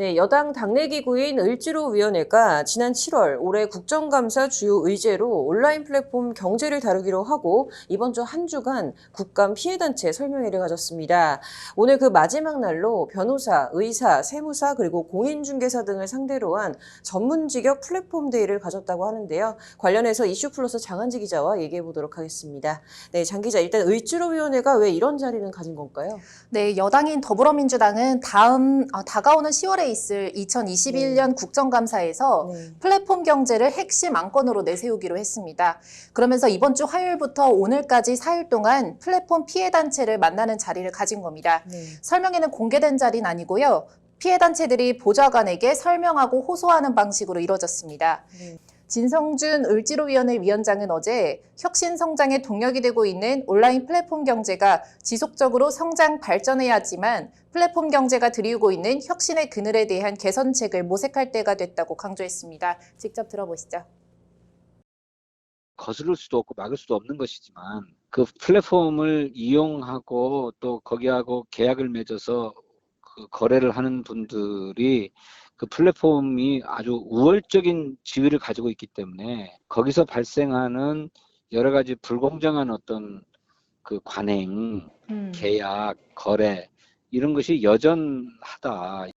네, 여당 당내기구인 을지로위원회가 지난 7월 올해 국정감사 주요 의제로 온라인 플랫폼 경제를 다루기로 하고 이번 주 한 주간 국감 피해단체 설명회를 가졌습니다. 오늘 그 마지막 날로 변호사, 의사, 세무사 그리고 공인중개사 등을 상대로 한 전문직역 플랫폼 데이를 가졌다고 하는데요. 관련해서 이슈 플러스 장한지 기자와 얘기해 보도록 하겠습니다. 네, 장 기자 일단 을지로위원회가 왜 이런 자리는 가진 건가요? 네, 여당인 더불어민주당은 다음 아, 다가오는 10월에 있을 2021년 국정감사에서 네. 플랫폼 경제를 핵심 안건으로 내세우기로 했습니다. 그러면서 이번 주 화요일부터 오늘까지 4일 동안 플랫폼 피해 단체를 만나는 자리를 가진 겁니다. 네. 설명회는 공개된 자리는 아니고요. 피해 단체들이 보좌관에게 설명하고 호소하는 방식으로 이뤄졌습니다. 네. 진성준 을지로위원회 위원장은 어제 혁신 성장에 동력이 되고 있는 온라인 플랫폼 경제가 지속적으로 성장 발전해야 하지만 플랫폼 경제가 들이우고 있는 혁신의 그늘에 대한 개선책을 모색할 때가 됐다고 강조했습니다. 직접 들어보시죠. 거스를 수도 없고 막을 수도 없는 것이지만 그 플랫폼을 이용하고 또 거기하고 계약을 맺어서 그 거래를 하는 분들이 그 플랫폼이 아주 우월적인 지위를 가지고 있기 때문에 거기서 발생하는 여러 가지 불공정한 어떤 그 관행, 음. 계약, 거래 이런 것이 여전하다.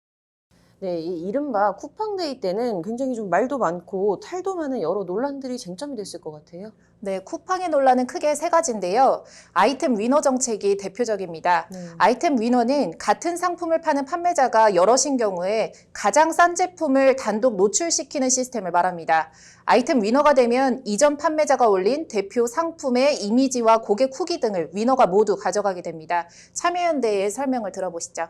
네, 이 이른바 쿠팡데이 때는 굉장히 좀 말도 많고 탈도 많은 여러 논란들이 쟁점이 됐을 것 같아요. 네, 쿠팡의 논란은 크게 세 가지인데요. 아이템 위너 정책이 대표적입니다. 네. 아이템 위너는 같은 상품을 파는 판매자가 여럿인 경우에 가장 싼 제품을 단독 노출시키는 시스템을 말합니다. 아이템 위너가 되면 이전 판매자가 올린 대표 상품의 이미지와 고객 후기 등을 위너가 모두 가져가게 됩니다. 참여연대의 설명을 들어보시죠.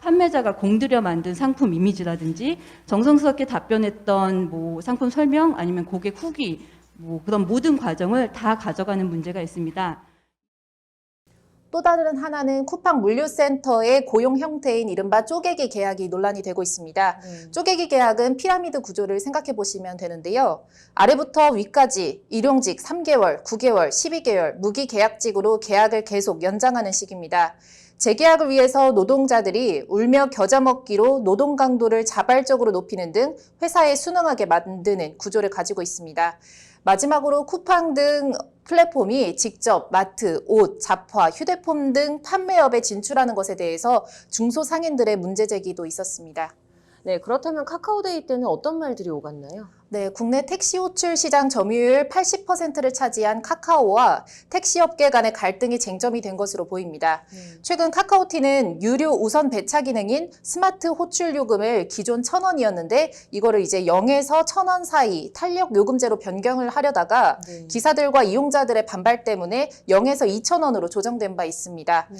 판매자가 공들여 만든 상품 이미지라든지 정성스럽게 답변했던 뭐 상품 설명 아니면 고객 후기 뭐 그런 모든 과정을 다 가져가는 문제가 있습니다. 또 다른 하나는 쿠팡 물류센터의 고용 형태인 이른바 쪼개기 계약이 논란이 되고 있습니다. 네. 쪼개기 계약은 피라미드 구조를 생각해 보시면 되는데요. 아래부터 위까지 일용직 3개월, 9개월, 12개월 무기 계약직으로 계약을 계속 연장하는 식입니다. 재계약을 위해서 노동자들이 울며 겨자 먹기로 노동 강도를 자발적으로 높이는 등 회사에 순응하게 만드는 구조를 가지고 있습니다. 마지막으로 쿠팡 등 플랫폼이 직접 마트, 옷, 잡화, 휴대폰 등 판매업에 진출하는 것에 대해서 중소상인들의 문제 제기도 있었습니다. 네, 그렇다면 카카오데이 때는 어떤 말들이 오갔나요? 네, 국내 택시 호출 시장 점유율 80%를 차지한 카카오와 택시업계 간의 갈등이 쟁점이 된 것으로 보입니다. 최근 카카오티는 유료 우선 배차 기능인 스마트 호출 요금을 기존 1,000원이었는데 이거를 이제 0에서 1,000원 사이 탄력 요금제로 변경을 하려다가 네. 기사들과 이용자들의 반발 때문에 0에서 2,000원으로 조정된 바 있습니다. 네.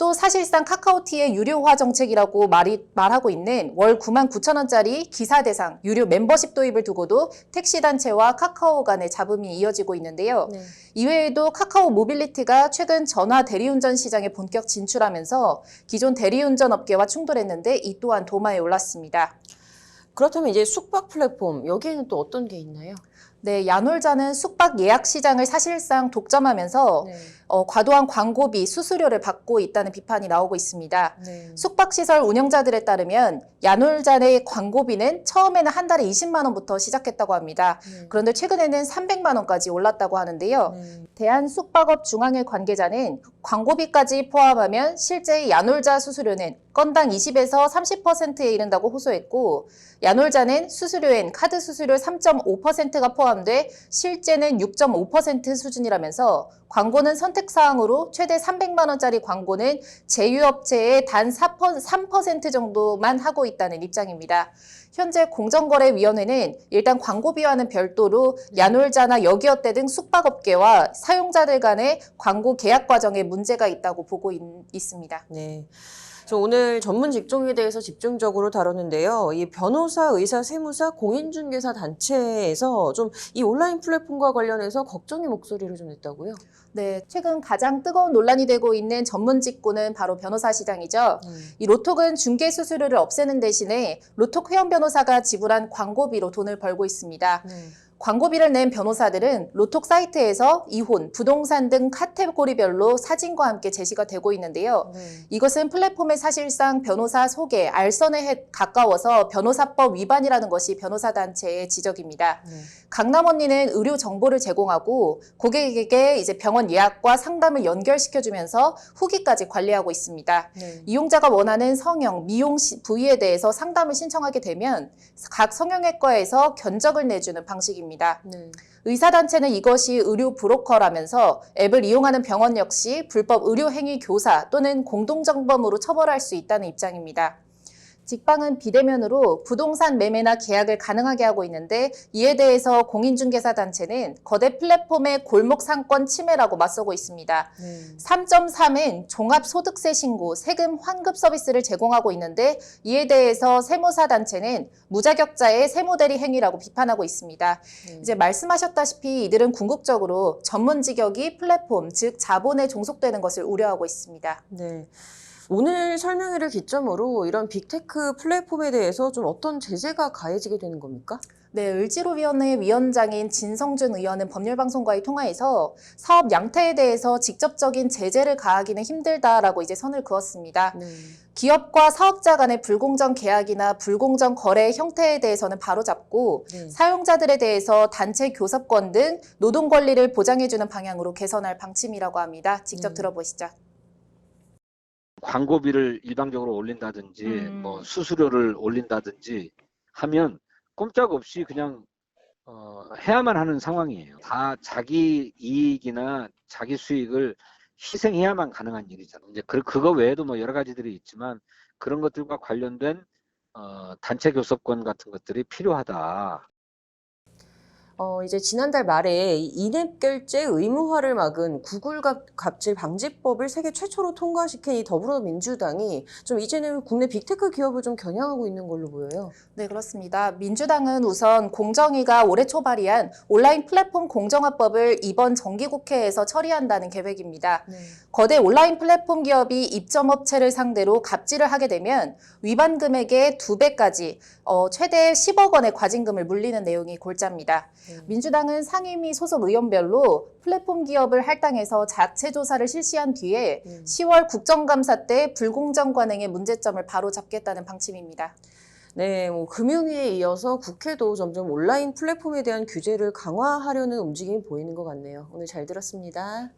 또 사실상 카카오티의 유료화 정책이라고 말이, 말하고 있는 월 9만 9천 원짜리 기사 대상 유료 멤버십 도입을 두고 도 택시 단체와 카카오 간의 잡음이 이어지고 있는데요. 네. 이외에도 카카오 모빌리티가 최근 전화 대리운전 시장에 본격 진출하면서 기존 대리운전 업계와 충돌했는데 이 또한 도마에 올랐습니다. 그렇다면 이제 숙박 플랫폼 여기에는 또 어떤 게 있나요? 네, 야놀자는 숙박 예약 시장을 사실상 독점하면서 네. 어, 과도한 광고비, 수수료를 받고 있다는 비판이 나오고 있습니다. 네. 숙박시설 운영자들에 따르면 야놀잔의 광고비는 처음에는 한 달에 20만 원부터 시작했다고 합니다. 네. 그런데 최근에는 300만 원까지 올랐다고 하는데요. 네. 대한숙박업 중앙회 관계자는 광고비까지 포함하면 실제 야놀자 수수료는 건당 20에서 30%에 이른다고 호소했고 야놀자는 수수료엔 카드 수수료 3.5%가 포함돼 실제는 6.5% 수준이라면서 광고는 선택사항으로 최대 300만 원짜리 광고는 제휴업체의 단 4%, 3% 정도만 하고 있다는 입장입니다. 현재 공정거래위원회는 일단 광고비와는 별도로 야놀자나 여기어때 등 숙박업계와 사용자들 간의 광고 계약 과정에 문제가 있다고 보고 있, 있습니다. 네. 저 오늘 전문 직종에 대해서 집중적으로 다뤘는데요. 이 변호사, 의사, 세무사, 공인중개사 단체에서 좀 이 온라인 플랫폼과 관련해서 걱정의 목소리를 좀 냈다고요? 네, 최근 가장 뜨거운 논란이 되고 있는 전문 직구는 바로 변호사 시장이죠. 음. 이 로톡은 중개 수수료를 없애는 대신에 로톡 회원 변호사가 지불한 광고비로 돈을 벌고 있습니다. 네. 광고비를 낸 변호사들은 로톡 사이트에서 이혼, 부동산 등 카테고리별로 사진과 함께 제시가 되고 있는데요. 네. 이것은 플랫폼의 사실상 변호사 소개, 알선에 해- 가까워서 변호사법 위반이라는 것이 변호사 단체의 지적입니다. 네. 강남 언니는 의료 정보를 제공하고 고객에게 이제 병원 예약과 상담을 연결시켜주면서 후기까지 관리하고 있습니다. 네. 이용자가 원하는 성형, 미용 시- 부위에 대해서 상담을 신청하게 되면 각 성형외과에서 견적을 내주는 방식입니다. 네. 의사단체는 이것이 의료 브로커라면서 앱을 이용하는 병원 역시 불법 의료행위 교사 또는 공동정범으로 처벌할 수 있다는 입장입니다. 직방은 비대면으로 부동산 매매나 계약을 가능하게 하고 있는데 이에 대해서 공인중개사 단체는 거대 플랫폼의 골목 상권 침해라고 맞서고 있습니다. 네. 3.3은 종합소득세 신고, 세금 환급 서비스를 제공하고 있는데 이에 대해서 세무사 단체는 무자격자의 세무대리 행위라고 비판하고 있습니다. 네. 이제 말씀하셨다시피 이들은 궁극적으로 전문 직역이 플랫폼, 즉 자본에 종속되는 것을 우려하고 있습니다. 네. 오늘 설명회를 기점으로 이런 빅테크 플랫폼에 대해서 좀 어떤 제재가 가해지게 되는 겁니까? 네, 을지로위원회 위원장인 진성준 의원은 법률방송과의 통화에서 사업 양태에 대해서 직접적인 제재를 가하기는 힘들다라고 이제 선을 그었습니다. 네. 기업과 사업자 간의 불공정 계약이나 불공정 거래 형태에 대해서는 바로잡고 네. 사용자들에 대해서 단체 교섭권 등 노동 권리를 보장해주는 방향으로 개선할 방침이라고 합니다. 직접 음. 들어보시죠. 광고비를 일방적으로 올린다든지 음. 뭐 수수료를 올린다든지 하면 꼼짝없이 그냥 어, 해야만 하는 상황이에요. 다 자기 이익이나 자기 수익을 희생해야만 가능한 일이잖아요. 이제 그, 그거 외에도 뭐 여러 가지들이 있지만 그런 것들과 관련된 어, 단체 교섭권 같은 것들이 필요하다. 어, 이제 지난달 말에 이 인앱 결제 의무화를 막은 구글 갑, 갑질 방지법을 세계 최초로 통과시킨 이 더불어민주당이 좀 이제는 국내 빅테크 기업을 좀 겨냥하고 있는 걸로 보여요. 네, 그렇습니다. 민주당은 우선 공정위가 올해 초 발의한 온라인 플랫폼 공정화법을 이번 정기국회에서 처리한다는 계획입니다. 네. 거대 온라인 플랫폼 기업이 입점업체를 상대로 갑질을 하게 되면 위반 금액의 두 배까지 어, 최대 10억 원의 과징금을 물리는 내용이 골자입니다. 네. 민주당은 상임위 소속 의원별로 플랫폼 기업을 할당해서 자체 조사를 실시한 뒤에 네. 10월 국정감사 때 불공정 관행의 문제점을 바로 잡겠다는 방침입니다. 네, 뭐 금융위에 이어서 국회도 점점 온라인 플랫폼에 대한 규제를 강화하려는 움직임이 보이는 것 같네요. 오늘 잘 들었습니다.